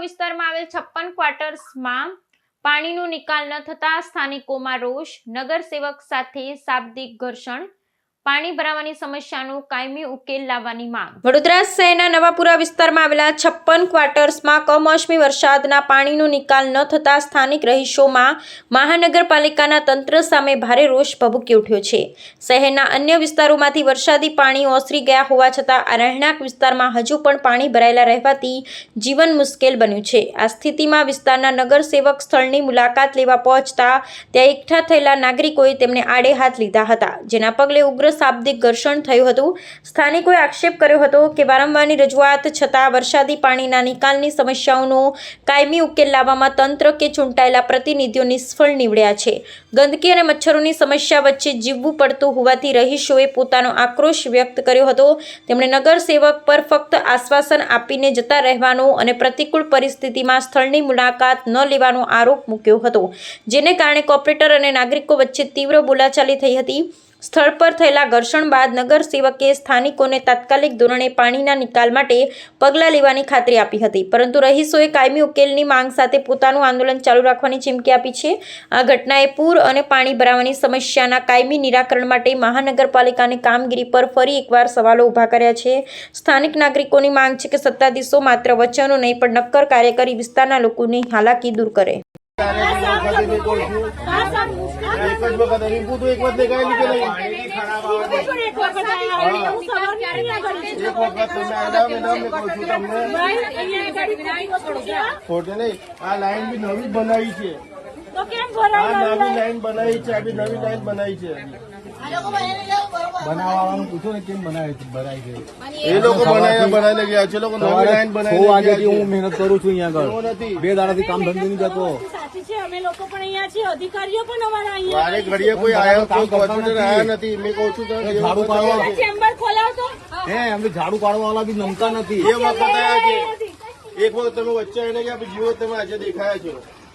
વિસ્તારમાં આવેલ છપ્પન ક્વાર્ટર્સમાં પાણીનો નિકાલ ન થતા સ્થાનિકોમાં રોષ. નગરસેવક સાથે શાબ્દિક ઘર્ષણ પાણી ભરાવાની સમસ્યાનો કાયમી ઉકેલ લાવવાની માંગ. વડોદરા શહેરના નવાપુરા વિસ્તારમાં આવેલા છપ્પન ક્વાર્ટર્સમાં કમોસમી વરસાદના પાણીનો નિકાલ ન થતા સ્થાનિક રહીશોમાં મહાનગરપાલિકાના તંત્ર સામે ભારે રોષ ભભૂકી ઉઠ્યો છે. શહેરના અન્ય વિસ્તારોમાંથી વરસાદી પાણી ઓસરી ગયા હોવા છતાં આ રહેણાંક વિસ્તારમાં હજુ પણ પાણી ભરાયેલા રહેવાથી જીવન મુશ્કેલ બન્યું છે. આ સ્થિતિમાં વિસ્તારના નગરસેવક સ્થળની મુલાકાત લેવા પહોંચતા ત્યાં એકઠા થયેલા નાગરિકોએ તેમને આડે હાથ લીધા હતા, જેના પગલે ઉગ્ર શાબ્દિક ઘર્ષણ થયું હતું. સ્થાનિકોએ આક્ષેપ કર્યો હતો કે વારંવારની રજૂઆત છતાં વરસાદી પાણીના નિકાલની સમસ્યાઓનો કાયમી ઉકેલ લાવવામાં તંત્ર કે ચૂંટાયેલા પ્રતિનિધિઓ નિષ્ફળ નીવડ્યા છે. ગંદકી અને મચ્છરોની સમસ્યા વચ્ચે જીવવું પડતું હોવાથી રહીશોએ પોતાનો આક્રોશ વ્યક્ત કર્યો હતો. તેમણે નગરસેવક પર ફક્ત આશ્વાસન આપીને જતા રહેવાનો અને પ્રતિકૂળ પરિસ્થિતિમાં સ્થળની મુલાકાત ન લેવાનો આરોપ મૂક્યો હતો, જેને કારણે કોર્પોરેટર અને નાગરિકો વચ્ચે તીવ્ર બોલાચાલી થઈ હતી. સ્થળ પર થયેલા ઘર્ષણ બાદ નગરસેવકે સ્થાનિકોને તાત્કાલિક ધોરણે પાણીના નિકાલ માટે પગલાં લેવાની ખાતરી આપી હતી. પરંતુ રહીશોએ કાયમી ઉકેલની માંગ સાથે પોતાનું આંદોલન ચાલુ રાખવાની ચીમકી આપી છે. આ ઘટનાએ પૂર અને પાણી ભરાવાની સમસ્યાના કાયમી નિરાકરણ માટે મહાનગરપાલિકાની કામગીરી પર ફરી એકવાર સવાલો ઊભા કર્યા છે. સ્થાનિક નાગરિકોની માંગ છે કે સત્તાધીશો માત્ર વચનો નહીં, પણ નક્કર કાર્ય કરી વિસ્તારના લોકોની હાલાકી દૂર કરે. એક જ વખત રીંકુ તો એક વખત દેખાય નહીં કે નહીં એક વખત તમે આવ્યા મેડમ કહું છું તમને. ખોટે નહીં. આ લાઈન બી નવી બનાવી છે. આ નવી લાઈન બનાવી છે આ નવી લાઈન બનાવી છે. બનાવવાનું પૂછો ને કેમ બનાવે છે ભરાય છે. એ લોકો બનાવીને બનાવીને ગયા છે લોકો નવી લાઈન બનાવી વાગ્યાથી હું છે. મહેનત કરું છું અહીંયા આગળ. નથી. બે દાડાથી કામ ધંધો નહીં જતો. સાચી છે અમે લોકો પણ અહીંયા છીએ અધિકારીઓ પણ અમારા અહીંયા વારે ઘડીએ કોઈ આવ્યો કોઈ કોર્પોરેટર આવ્યા નથી. મેં કહું છું એ ઝાડુ પાડવા વખત ચેમ્બર ખોલાવતો હે એમને ઝાડુ પાડવા વાળા બી નમતા નથી. આવ્યા છે. એક વખત તમે વચ્ચે આવીને ગયા જીવો તમે આજે દેખાયા છો.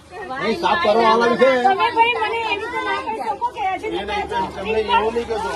સાફ કરવા વાળા બી છે તમે ભાઈ મને એવી રીતે ના કહી શકો કે આજે એ તમને એવું નહીં કહેતો